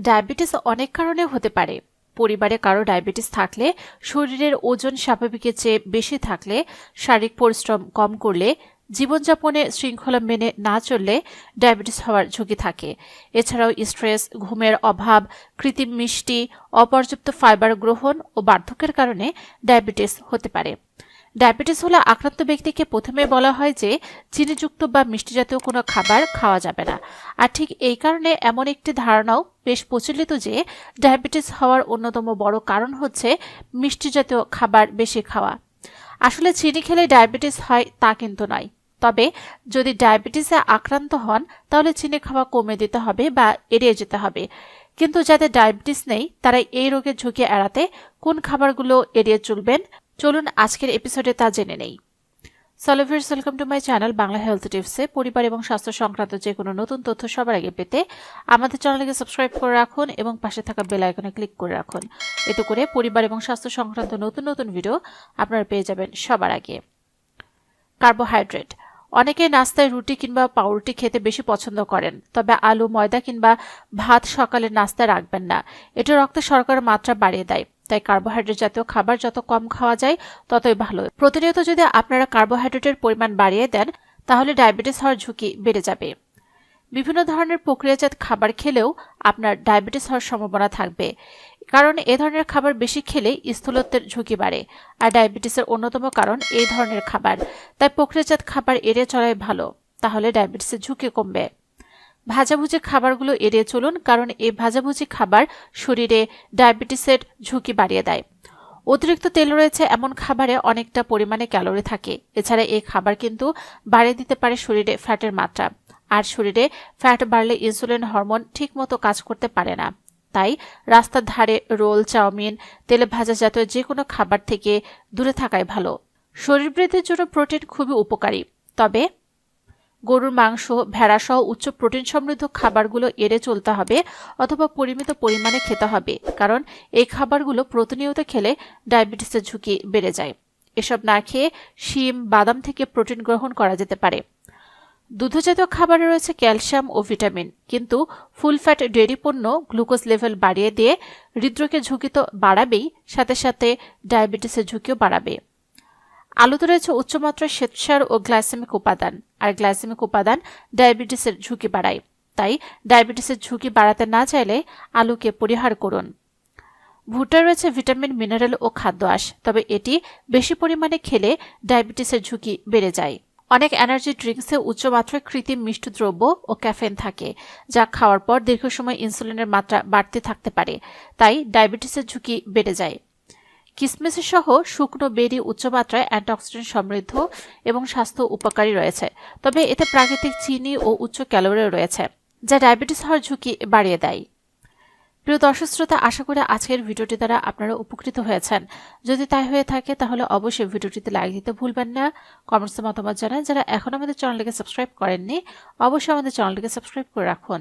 Diabetes অনেক কারণে হতে পারে। পরিবারে কারও ডায়াবেটিস থাকলে, শরীরের ওজন স্বাভাবিকের চেয়ে বেশি থাকলে, শারীরিক পরিশ্রম কম করলে, জীবনযাপনে শৃঙ্খলা মেনে না চললে ডায়াবেটিস হওয়ার ঝুঁকি থাকে। এছাড়াও স্ট্রেস, ঘুমের অভাব, কৃত্রিম মিষ্টি, অপর্যাপ্ত ফাইবার গ্রহণ ও বার্ধক্যের কারণে ডায়াবেটিস হতে পারে। ডায়াবেটিস হলে আক্রান্ত ব্যক্তিকে প্রথমে বলা হয় যে চিনিযুক্ত বা মিষ্টি জাতীয় কোনো খাবার খাওয়া যাবে না। আর ঠিক এই কারণে এমন একটি ধারণাও বেশ প্রচলিত যে ডায়াবেটিস হওয়ার অন্যতম বড় কারণ হচ্ছে মিষ্টি জাতীয় খাবার বেশি খাওয়া। আসলে চিনি খেলে ডায়াবেটিস হয় তা কিন্তু নয়। তবে যদি ডায়াবেটিসে আক্রান্ত হন, তাহলে চিনি খাওয়া কমে দিতে হবে বা এড়িয়ে যেতে হবে। কিন্তু যাদের ডায়াবেটিস নেই, তারা এই রোগের ঝুঁকি এড়াতে কোন খাবারগুলো এড়িয়ে চলবেন চলুন আজকের এপিসোডে তা জেনে নেই। সলোভিয়ার্স welcome to my channel Bangla health টিপসে পরিবার এবং স্বাস্থ্য সংক্রান্ত যে কোনো নতুন তথ্য সবার আগে পেতে আমাদের চ্যানেলকে সাবস্ক্রাইব করে রাখুন এবং পাশে থাকা বেল আইকনে ক্লিক করে রাখুন। এতে করে পরিবার এবং স্বাস্থ্য সংক্রান্ত নতুন নতুন ভিডিও আপনারা পেয়ে যাবেন সবার আগে। কার্বোহাইড্রেট অনেকে নাস্তায় রুটি কিংবা পাউরুটি খেতে বেশি পছন্দ করেন, তবে আলু, ময়দা কিংবা ভাত সকালে নাস্তায় রাখবেন না। এটা রক্তে শর্করার মাত্রা বাড়িয়ে দেয়। তাই কার্বোহাইড্রেট জাতীয় খাবার যত কম খাওয়া যায়, ততই ভালো। প্রতিনিয়ত যদি আপনারা কার্বোহাইড্রেটের পরিমাণ বাড়িয়ে দেন, তাহলে ডায়াবেটিস হওয়ার ঝুঁকি বেড়ে যাবে। বিভিন্ন ধরনের প্রক্রিয়াজাত খাবার খেলেও আপনার ডায়াবেটিস হওয়ার সম্ভাবনা থাকবে। কারণ এ ধরনের খাবার বেশি খেলে স্থূলত্বের ঝুঁকি বাড়ে, আর ডায়াবেটিসের অন্যতম কারণ এই ধরনের খাবার। তাই প্রক্রিয়াজাত খাবার এড়িয়ে চলাই ভালো, তাহলে ডায়াবেটিসের ঝুঁকি কমবে। ভাজাভুজি খাবারগুলো এড়িয়ে চলুন, কারণ এই ভাজাভুজি খাবার শরীরে ডায়াবেটিসের ঝুঁকি বাড়িয়ে দেয়। অতিরিক্ত তেল রয়েছে এমন খাবারে অনেকটা পরিমাণে ক্যালোরি থাকে। এছাড়া এই খাবার কিন্তু বাড়িয়ে দিতে পারে শরীরে ফ্যাটের মাত্রা। আর শরীরে ফ্যাট বাড়লে ইনসুলিন হরমোন ঠিকমতো কাজ করতে পারে না। তাই রাস্তার ধারে রোল, চাউমিন, তেলে ভাজা জাতীয় যে কোনো খাবার থেকে দূরে থাকাই ভালো। শরীর বৃদ্ধির জন্য প্রোটিন খুবই উপকারী। তবে গরুর মাংস ভেড়াসহ উচ্চ প্রোটিন সমৃদ্ধ খাবারগুলো এড়ে চলতে হবে অথবা পরিমিত পরিমাণে খেতে হবে, কারণ এই খাবারগুলো প্রতিনিয়ত খেলে ডায়াবেটিসের ঝুঁকি বেড়ে যায়। এসব না খেয়ে শিম, বাদাম থেকে প্রোটিন গ্রহণ করা যেতে পারে। দুধজাতীয় খাবারে রয়েছে ক্যালসিয়াম ও ভিটামিন, কিন্তু ফুল ফ্যাট ডেয়ারি পণ্য গ্লুকোজ লেভেল বাড়িয়ে দিয়ে হৃদরোগের ঝুঁকি তো বাড়াবেই, সাথে সাথে ডায়াবেটিসের ঝুঁকিও বাড়াবে। আলুতে রয়েছে উচ্চমাত্রার শ্বেতসার ও গ্লাইসেমিক উপাদান। আর গ্লাইসেমিক উপাদান ডায়াবেটিসের ঝুঁকি বাড়ায়। তাই ডায়াবেটিসের ঝুঁকি বাড়াতে না চাইলে আলুকে পরিহার করুন। ভুট্টা রয়েছে ভিটামিন, মিনারেল ও খাদ্য আঁশ। তবে এটি বেশি পরিমাণে খেলে ডায়াবেটিসের ঝুঁকি বেড়ে যায়। অনেক এনার্জি ড্রিঙ্কসে উচ্চমাত্রায় কৃত্রিম মিষ্টি দ্রব্য ও ক্যাফেন থাকে, যা খাওয়ার পর দীর্ঘ সময় ইনসুলিনের মাত্রা বাড়তে থাকতে পারে। তাই ডায়াবেটিসের ঝুঁকি বেড়ে যায়। কিসমিস সহ শুকনো বেরি উচ্চমাত্রায় অ্যান্টিঅক্সিডেন্ট সমৃদ্ধ এবং স্বাস্থ্য উপকারী রয়েছে। তবে এতে প্রাকৃতিক চিনি ও উচ্চ ক্যালোরিও রয়েছে, যা ডায়াবেটিস হওয়ার ঝুঁকি বাড়িয়ে দেয়। প্রিয় দর্শক শ্রোতা, আশা করি আজকের ভিডিওটি দ্বারা আপনারা উপকৃত হয়েছেন। যদি তাই হয়ে থাকে, তাহলে অবশ্যই ভিডিওটিতে লাইক দিতে ভুলবেন না। কমেন্টসে মতামত জানান। যারা এখন আমাদের চ্যানেলটিকে সাবস্ক্রাইব করেননি, অবশ্যই আমাদের চ্যানেলটিকে সাবস্ক্রাইব করে রাখুন।